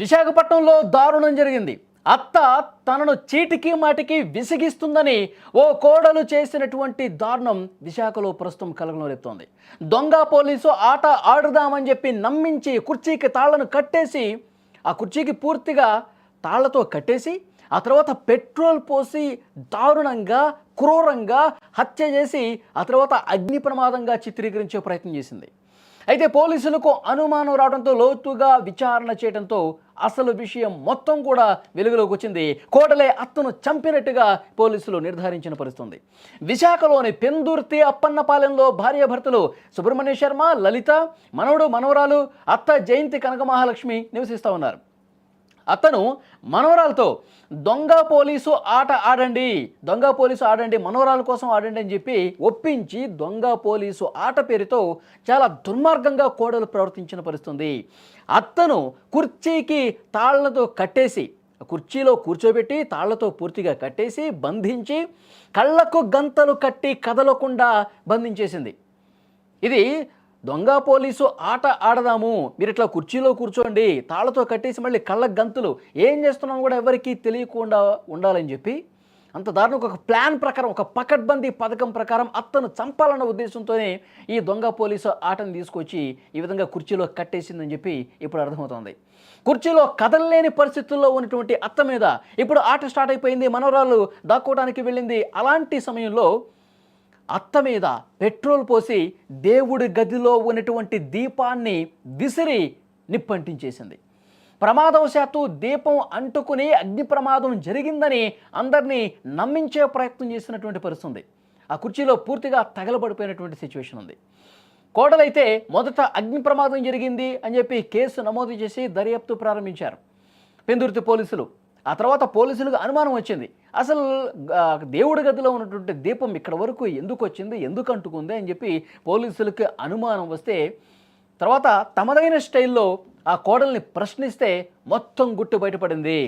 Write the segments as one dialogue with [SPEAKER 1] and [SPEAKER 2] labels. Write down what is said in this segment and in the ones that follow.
[SPEAKER 1] విశాఖపట్నంలో దారుణం జరిగింది. అత్త తనను చీటికి మాటికి విసిగిస్తుందని ఓ కోడలు చేసినటువంటి దారుణం విశాఖలో ప్రస్తుతం కలగలం రేపుతోంది. దొంగ పోలీసు ఆట ఆడుదామని చెప్పి నమ్మించి కుర్చీకి తాళ్ళను కట్టేసి ఆ కుర్చీకి పూర్తిగా తాళ్ళతో కట్టేసి ఆ తర్వాత పెట్రోల్ పోసి దారుణంగా క్రూరంగా హత్య చేసి ఆ తర్వాత అగ్ని ప్రమాదంగా చిత్రీకరించే ప్రయత్నం చేసింది. అయితే పోలీసులకు అనుమానం రావడంతో లోతుగా విచారణ చేయడంతో అసలు విషయం మొత్తం కూడా వెలుగులోకి వచ్చింది. కోటలే అత్తను చంపినట్టుగా పోలీసులు నిర్ధారించిన పరిస్థితుంది. విశాఖలోని పెందుర్తి అప్పన్నపాలెంలో భార్యాభర్తలు సుబ్రహ్మణ్య శర్మ లలిత మనవడు మనవరాలు అత్త జయంతి కనక మహాలక్ష్మి నివసిస్తూ ఉన్నారు. అతను మనవరాలతో దొంగ పోలీసు ఆట ఆడండి దొంగ పోలీసు ఆడండి మనవరాల కోసం ఆడండి అని చెప్పి ఒప్పించి దొంగ పోలీసు ఆట పేరుతో చాలా దుర్మార్గంగా కోడలు ప్రవర్తించిన పరిస్థితుంది. అతను కుర్చీకి తాళ్ళతో కట్టేసి కుర్చీలో కూర్చోబెట్టి తాళ్ళతో పూర్తిగా కట్టేసి బంధించి కళ్ళకు గంతలు కట్టి కదలకుండా బంధించేసింది. ఇది దొంగ పోలీసు ఆట ఆడదాము. మీరు ఇట్లా కుర్చీలో కూర్చోండి. తాళతో కట్టేసి మళ్ళీ కళ్ళ గంతులు. ఏం చేస్తున్నాం కూడా ఎవరికీ తెలియకుండా ఉండాలని చెప్పి అంత దారుణం. ఒక ప్లాన్ ప్రకారం ఒక పకడ్బందీ పథకం ప్రకారం అత్తను చంపాలన్న ఉద్దేశంతోనే ఈ దొంగ పోలీసు ఆటను తీసుకొచ్చి ఈ విధంగా కుర్చీలో కట్టేసిందని చెప్పి ఇప్పుడు అర్థమవుతోంది. కుర్చీలో కదలలేని పరిస్థితుల్లో ఉన్నటువంటి అత్త మీద ఇప్పుడు ఆట స్టార్ట్ అయిపోయింది. మనవరాలు దాక్కోవడానికి వెళ్ళింది. అలాంటి సమయంలో అత్త మీద పెట్రోల్ పోసి దేవుడి గదిలో ఉన్నటువంటి దీపాన్ని విసిరి నిప్పంటించేసింది. ప్రమాదవశాత్తు దీపం అంటుకుని అగ్ని ప్రమాదం జరిగిందని అందరినీ నమ్మించే ప్రయత్నం చేసినటువంటి పరిస్థితి ఉంది. ఆ కుర్చీలో పూర్తిగా తగలబడిపోయినటువంటి సిచ్యువేషన్ ఉంది. కోడలైతే మొదట అగ్ని ప్రమాదం జరిగింది అని చెప్పి కేసు నమోదు చేసి దర్యాప్తు ప్రారంభించారు. పెందుర్తి పోలీసులు. ఆ తర్వాత పోలీసులకు అనుమానం వచ్చింది. అసలు దేవుడి గదిలో ఉన్నటువంటి దీపం ఇక్కడ వరకు ఎందుకు వచ్చింది ఎందుకు అంటుకుంది అని చెప్పి పోలీసులకు అనుమానం వస్తే తర్వాత తమదైన స్టైల్లో ఆ కోడల్ని ప్రశ్నిస్తే మొత్తం గుట్టు బయటపడింది.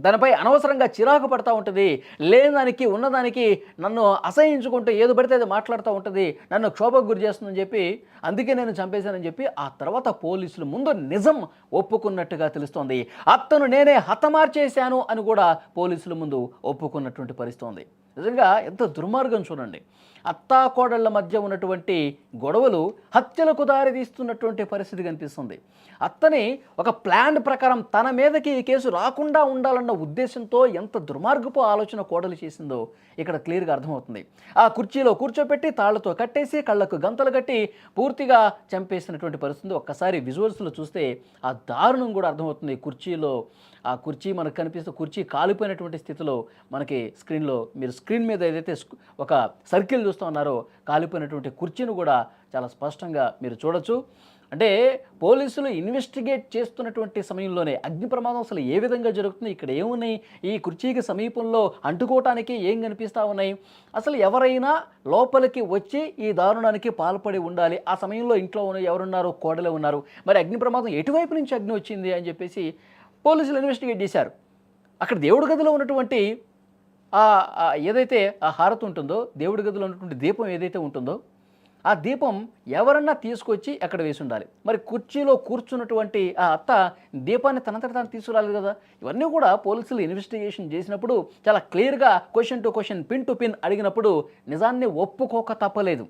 [SPEAKER 1] దానిపై అనవసరంగా చిరాకు పడతా ఉంటుంది. లేనిదానికి ఉన్నదానికి నన్ను అసహించుకుంటూ ఏదో పడితే అది మాట్లాడుతూ ఉంటుంది. నన్ను క్షోభకు గురి చేస్తుందని చెప్పి అందుకే నేను చంపేశానని చెప్పి ఆ తర్వాత పోలీసులు ముందు నిజం ఒప్పుకున్నట్టుగా తెలుస్తోంది. అత్తను నేనే హతమార్చేశాను అని కూడా పోలీసుల ముందు ఒప్పుకున్నటువంటి పరిస్థితి నిజంగా ఎంత దుర్మార్గం చూడండి. అత్తాకోడళ్ళ మధ్య ఉన్నటువంటి గొడవలు హత్యలకు దారితీస్తున్నటువంటి పరిస్థితి కనిపిస్తుంది. అత్తని ఒక ప్లాన్ ప్రకారం తన మీదకి ఈ కేసు రాకుండా ఉండాలన్న ఉద్దేశంతో ఎంత దుర్మార్గపు ఆలోచన కోడలు చేసిందో ఇక్కడ క్లియర్గా అర్థమవుతుంది. ఆ కుర్చీలో కూర్చోపెట్టి తాళ్ళతో కట్టేసి కళ్ళకు గంతలు కట్టి పూర్తిగా చంపేసినటువంటి పరిస్థితి ఒక్కసారి విజువల్స్లో చూస్తే ఆ దారుణం కూడా అర్థమవుతుంది. కుర్చీలో ఆ కుర్చీ మనకు కనిపిస్తూ కుర్చీ కాలిపోయినటువంటి స్థితిలో మనకి స్క్రీన్లో మీరు స్క్రీన్ మీద ఏదైతే ఒక సర్కిల్ చూస్తే ఉన్నారో కాలిపోయినటువంటి కుర్చీని కూడా చాలా స్పష్టంగా మీరు చూడొచ్చు. అంటే పోలీసులు ఇన్వెస్టిగేట్ చేస్తున్నటువంటి సమయంలోనే అగ్ని ప్రమాదం అసలు ఏ విధంగా జరుగుతుంది ఇక్కడ ఏమున్నాయి ఈ కుర్చీకి సమీపంలో అంటుకోవటానికి ఏం కనిపిస్తూ ఉన్నాయి? అసలు ఎవరైనా లోపలికి వచ్చి ఈ దారుణానికి పాల్పడి ఉండాలి ఆ సమయంలో ఇంట్లో ఉన్న ఎవరున్నారు కోడలే ఉన్నారు. మరి అగ్ని ప్రమాదం ఎటువైపు నుంచి అగ్ని వచ్చింది అని చెప్పేసి పోలీసులు ఇన్వెస్టిగేట్ చేశారు. అక్కడ దేవుడి గదిలో ఉన్నటువంటి ఏదైతే ఆ హారతి ఉంటుందో దేవుడి గదిలో ఉన్నటువంటి దీపం ఏదైతే ఉంటుందో ఆ దీపం ఎవరన్నా తీసుకొచ్చి అక్కడ వేసి ఉండాలి. మరి కుర్చీలో కూర్చున్నటువంటి ఆ అత్త దీపాన్ని తనంతట తాను తీసుకురాలి కదా. ఇవన్నీ కూడా పోలీసులు ఇన్వెస్టిగేషన్ చేసినప్పుడు చాలా క్లియర్గా question to question pin to pin అడిగినప్పుడు నిజాన్ని ఒప్పుకోక తప్పలేదు.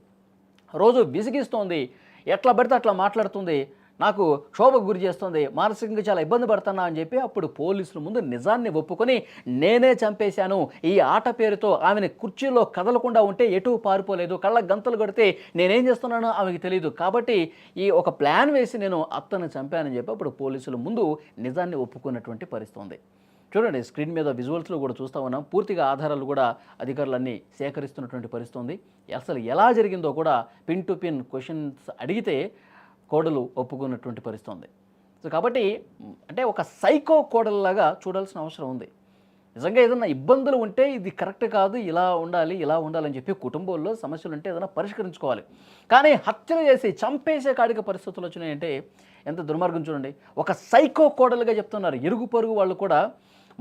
[SPEAKER 1] రోజు విసిగిస్తోంది. ఎట్లా పడితే అట్లా మాట్లాడుతుంది. నాకు క్షోభకు గురి చేస్తుంది మానసికంగా చాలా ఇబ్బంది పడుతున్నా అని చెప్పి అప్పుడు పోలీసుల ముందు నిజాన్ని ఒప్పుకొని నేనే చంపేశాను. ఈ ఆట పేరుతో ఆమెను కుర్చీలో కదలకుండా ఉంటే ఎటు పారిపోలేదు. కళ్ళ గంతలు కొడితే నేనేం చేస్తున్నానో ఆమెకి తెలియదు కాబట్టి ఈ ఒక ప్లాన్ వేసి నేను అత్తను చంపానని చెప్పి అప్పుడు పోలీసుల ముందు నిజాన్ని ఒప్పుకున్నటువంటి పరిస్థితి ఉంది చూడండి స్క్రీన్ మీద విజువల్స్లో కూడా చూస్తూ ఉన్నాం. పూర్తిగా ఆధారాలు కూడా అధికారులన్నీ సేకరిస్తున్నటువంటి పరిస్థితి ఉంది అసలు ఎలా జరిగిందో కూడా పిన్ టు పిన్ క్వశ్చన్స్ అడిగితే కోడలు ఒప్పుకున్నటువంటి పరిస్థితి ఉంది. సో కాబట్టి అంటే ఒక సైకో కోడల్లాగా చూడాల్సిన అవసరం ఉంది. నిజంగా ఏదైనా ఇబ్బందులు ఉంటే ఇది కరెక్ట్ కాదు ఇలా ఉండాలి ఇలా ఉండాలని చెప్పి కుటుంబంలో సమస్యలు ఉంటే ఏదైనా పరిష్కరించుకోవాలి. కానీ హత్యలు చేసి చంపేసే కాడికి పరిస్థితులు వచ్చినాయంటే ఎంత దుర్మార్గం చూడండి. ఒక సైకో కోడలుగా చెప్తున్నారు. ఇరుగు పొరుగు వాళ్ళు కూడా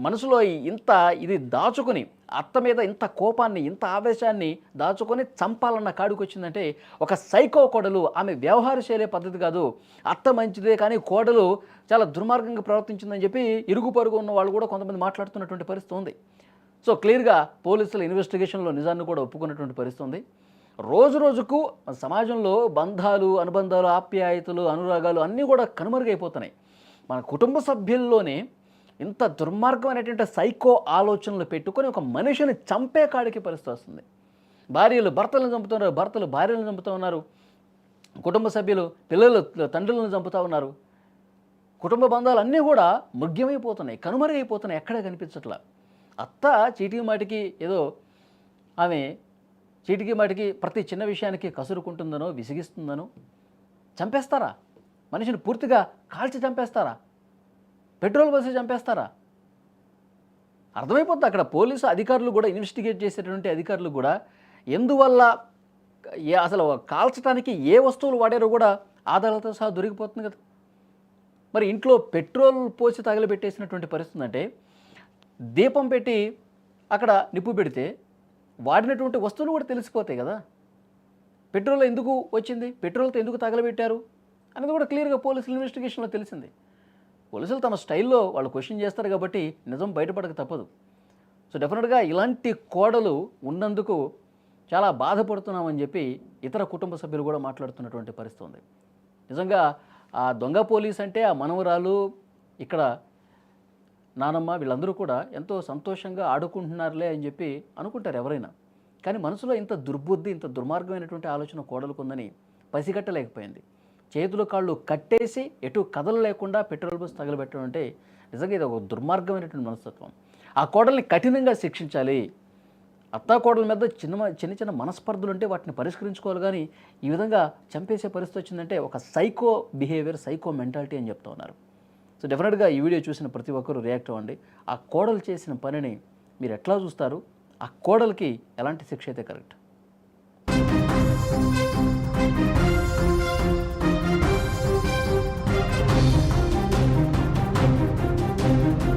[SPEAKER 1] మనసులో ఇంత ఇది దాచుకుని అత్త మీద ఇంత కోపాన్ని ఇంత ఆవేశాన్ని దాచుకొని చంపాలన్న కాడికి వచ్చిందంటే ఒక సైకో కోడలు ఆమె వ్యవహార శైలి పద్ధతి కాదు. అత్త మంచిదే కానీ కోడలు చాలా దుర్మార్గంగా ప్రవర్తించిందని చెప్పి ఇరుగు పరుగు ఉన్న వాళ్ళు కూడా కొంతమంది మాట్లాడుతున్నటువంటి పరిస్థితి ఉంది. సో క్లియర్గా పోలీసుల ఇన్వెస్టిగేషన్లో నిజాన్ని కూడా ఒప్పుకున్నటువంటి పరిస్థితి ఉంది. రోజు రోజుకు సమాజంలో బంధాలు అనుబంధాలు ఆప్యాయతలు అనురాగాలు అన్నీ కూడా కనుమరుగైపోతున్నాయి. మన కుటుంబ సభ్యుల్లోనే ఇంత దుర్మార్గమైనటువంటి సైకో ఆలోచనలు పెట్టుకొని ఒక మనిషిని చంపే కాడికి పరిస్థితి వస్తుంది. భార్యలు భర్తలను చంపుతున్నారు భర్తలు భార్యలను చంపుతూ ఉన్నారు కుటుంబ సభ్యులు పిల్లలు తండ్రులను చంపుతూ ఉన్నారు. కుటుంబ బంధాలు అన్నీ కూడా మృగ్యమైపోతున్నాయి కనుమరుగైపోతున్నాయి ఎక్కడ కనిపించట్లా. అత్త చీటికి మాటికి ఏదో ఆమె చీటికి మాటికి ప్రతి చిన్న విషయానికి కసురుకుంటుందనో విసిగిస్తుందనో చంపేస్తారా? మనిషిని పూర్తిగా కాల్చి చంపేస్తారా? పెట్రోల్ బస్సు చంపేస్తారా? అర్థమైపోతుంది అక్కడ పోలీసు అధికారులు కూడా ఇన్వెస్టిగేట్ చేసేటువంటి అధికారులు కూడా ఎందువల్ల ఏ అసలు కాల్చడానికి ఏ వస్తువులు వాడారో కూడా ఆధారాలతో సహా దొరికిపోతుంది కదా. మరి ఇంట్లో పెట్రోల్ పోసి తగలబెట్టేసినటువంటి పరిస్థితి అంటే దీపం పెట్టి అక్కడ నిప్పు పెడితే వాడినటువంటి వస్తువులు కూడా తెలిసిపోతాయి కదా. పెట్రోల్ ఎందుకు వచ్చింది? పెట్రోల్తో ఎందుకు తగలబెట్టారు? అనేది కూడా క్లియర్గా పోలీసులు ఇన్వెస్టిగేషన్లో తెలిసింది. పోలీసులు తమ స్టైల్లో వాళ్ళు క్వశ్చన్ చేస్తారు కాబట్టి నిజం బయటపడక తప్పదు. సో డెఫినెట్గా ఇలాంటి కోడలు ఉన్నందుకు చాలా బాధపడుతున్నామని చెప్పి ఇతర కుటుంబ సభ్యులు కూడా మాట్లాడుతున్నటువంటి పరిస్థితి ఉంది. నిజంగా ఆ దొంగ పోలీస్ అంటే ఆ మనవరాలు ఇక్కడ నానమ్మ వీళ్ళందరూ కూడా ఎంతో సంతోషంగా ఆడుకుంటున్నారులే అని చెప్పి అనుకుంటారు ఎవరైనా. కానీ మనసులో ఇంత దుర్బుద్ధి ఇంత దుర్మార్గమైనటువంటి ఆలోచన కోడలకు ఉందని పసిగట్టలేకపోయింది. చేతులు కాళ్ళు కట్టేసి ఎటు కథలు లేకుండా పెట్రోల్ బస్ తగలబెట్టడం అంటే నిజంగా ఇది ఒక దుర్మార్గమైనటువంటి మనస్తత్వం. ఆ కోడల్ని కఠినంగా శిక్షించాలి. అత్తాకోడల మీద చిన్న చిన్న చిన్న మనస్పర్ధలు ఉంటే వాటిని పరిష్కరించుకోవాలి కానీ ఈ విధంగా చంపేసే పరిస్థితి వచ్చిందంటే ఒక సైకో బిహేవియర్ సైకో మెంటాలిటీ అని చెప్తూ ఉన్నారు. సో డెఫినెట్గా ఈ వీడియో చూసిన ప్రతి ఒక్కరూ రియాక్ట్ అవ్వండి. ఆ కోడలు చేసిన పనిని మీరు ఎట్లా చూస్తారు? ఆ కోడలికి ఎలాంటి శిక్ష అయితే కరెక్ట్?